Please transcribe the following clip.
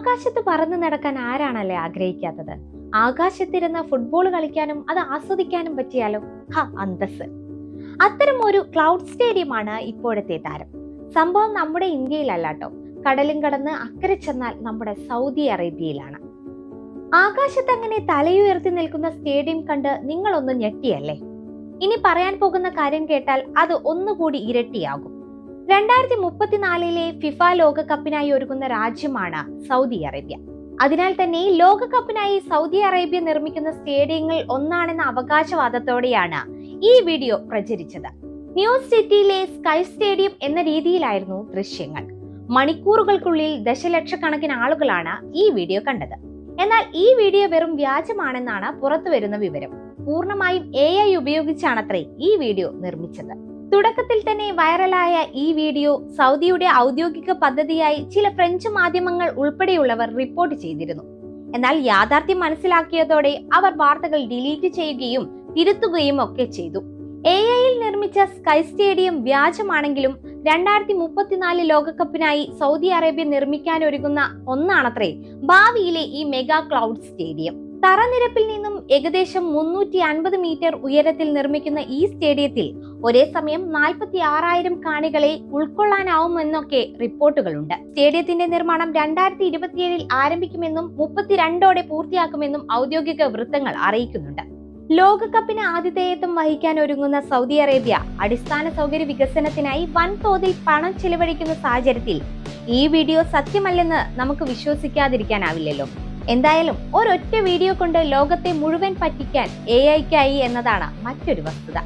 ആകാശത്ത് പറന്നു നടക്കാൻ ആരാണല്ലേ ആഗ്രഹിക്കാത്തത്? ആകാശത്തിരുന്ന് ഫുട്ബോൾ കളിക്കാനും അത് ആസ്വദിക്കാനും പറ്റിയാലോ? ഹ അന്തസ് അത്തരം ഒരു ക്ലൗഡ് സ്റ്റേഡിയമാണ് ഇപ്പോഴത്തെ താരം. സംഭവം നമ്മുടെ ഇന്ത്യയിലല്ലാട്ടോ. കടലും കടന്ന് അക്കരെ ചെന്നാൽ നമ്മുടെ സൗദി അറേബ്യയിലാണ്. ആകാശത്ത് അങ്ങനെ തലയുയർത്തി നിൽക്കുന്ന സ്റ്റേഡിയം കണ്ട് നിങ്ങളൊന്ന് ഞെട്ടിയല്ലേ? ഇനി പറയാൻ പോകുന്ന കാര്യം കേട്ടാൽ അത് ഒന്നുകൂടി ഇരട്ടിയാകും. രണ്ടായിരത്തി മുപ്പത്തിനാലിലെ ഫിഫ ലോകകപ്പിനായി ഒരുങ്ങുന്ന രാജ്യമാണ് സൗദി അറേബ്യ. അതിനാൽ തന്നെ ലോകകപ്പിനായി സൗദി അറേബ്യ നിർമ്മിക്കുന്ന സ്റ്റേഡിയങ്ങൾ ഒന്നാണെന്ന അവകാശവാദത്തോടെയാണ് ഈ വീഡിയോ പ്രചരിച്ചത്. ന്യൂസ് സിറ്റിയിലെ സ്കൈ സ്റ്റേഡിയം എന്ന രീതിയിലായിരുന്നു ദൃശ്യങ്ങൾ. മണിക്കൂറുകൾക്കുള്ളിൽ ദശലക്ഷക്കണക്കിന് ആളുകളാണ് ഈ വീഡിയോ കണ്ടത്. എന്നാൽ ഈ വീഡിയോ വെറും വ്യാജമാണെന്നാണ് പുറത്തു വരുന്ന വിവരം. പൂർണമായും എ ഐ ഉപയോഗിച്ചാണത്രേ ഈ വീഡിയോ നിർമ്മിച്ചത്. തുടക്കത്തിൽ തന്നെ വൈറലായ ഈ വീഡിയോ സൗദിയുടെ ഔദ്യോഗിക പദ്ധതിയായി ചില ഫ്രഞ്ച് മാധ്യമങ്ങൾ ഉൾപ്പെടെയുള്ളവർ റിപ്പോർട്ട് ചെയ്തിരുന്നു. എന്നാൽ യാഥാർത്ഥ്യം മനസ്സിലാക്കിയതോടെ അവർ വാർത്തകൾ ഡിലീറ്റ് ചെയ്യുകയും തിരുത്തുകയും ഒക്കെ ചെയ്തു. എ ഐയിൽ നിർമ്മിച്ച സ്കൈ സ്റ്റേഡിയം വ്യാജമാണെങ്കിലും രണ്ടായിരത്തി മുപ്പത്തിനാല് ലോകകപ്പിനായി സൗദി അറേബ്യ നിർമ്മിക്കാനൊരുങ്ങുന്ന ഒന്നാണത്രേ ഭാവിയിലെ ഈ മെഗാ ക്ലൗഡ് സ്റ്റേഡിയം. തറനിരപ്പിൽ നിന്നും ഏകദേശം മുന്നൂറ്റി അൻപത് മീറ്റർ ഉയരത്തിൽ നിർമ്മിക്കുന്ന ഈ സ്റ്റേഡിയത്തിൽ ഒരേ സമയം നാൽപ്പത്തി ആറായിരം കാണികളെ ഉൾക്കൊള്ളാനാവുമെന്നൊക്കെ റിപ്പോർട്ടുകളുണ്ട്. സ്റ്റേഡിയത്തിന്റെ നിർമ്മാണം രണ്ടായിരത്തി ഇരുപത്തിയേഴിൽ ആരംഭിക്കുമെന്നും മുപ്പത്തിരണ്ടോടെ പൂർത്തിയാക്കുമെന്നും ഔദ്യോഗിക വൃത്തങ്ങൾ അറിയിക്കുന്നുണ്ട്. ലോകകപ്പിന് ആതിഥേയത്വം വഹിക്കാൻ ഒരുങ്ങുന്ന സൗദി അറേബ്യ അടിസ്ഥാന സൗകര്യ വികസനത്തിനായി വൻതോതിൽ പണം ചെലവഴിക്കുന്ന സാഹചര്യത്തിൽ ഈ വീഡിയോ സത്യമല്ലെന്ന് നമുക്ക് വിശ്വസിക്കാതിരിക്കാനാവില്ലല്ലോ. എന്തായാലും ഒരൊറ്റ വീഡിയോ കൊണ്ട് ലോകത്തെ മുഴുവൻ പറ്റിക്കാൻ എ ഐക്കായി എന്നതാണ് മറ്റൊരു വസ്തുത.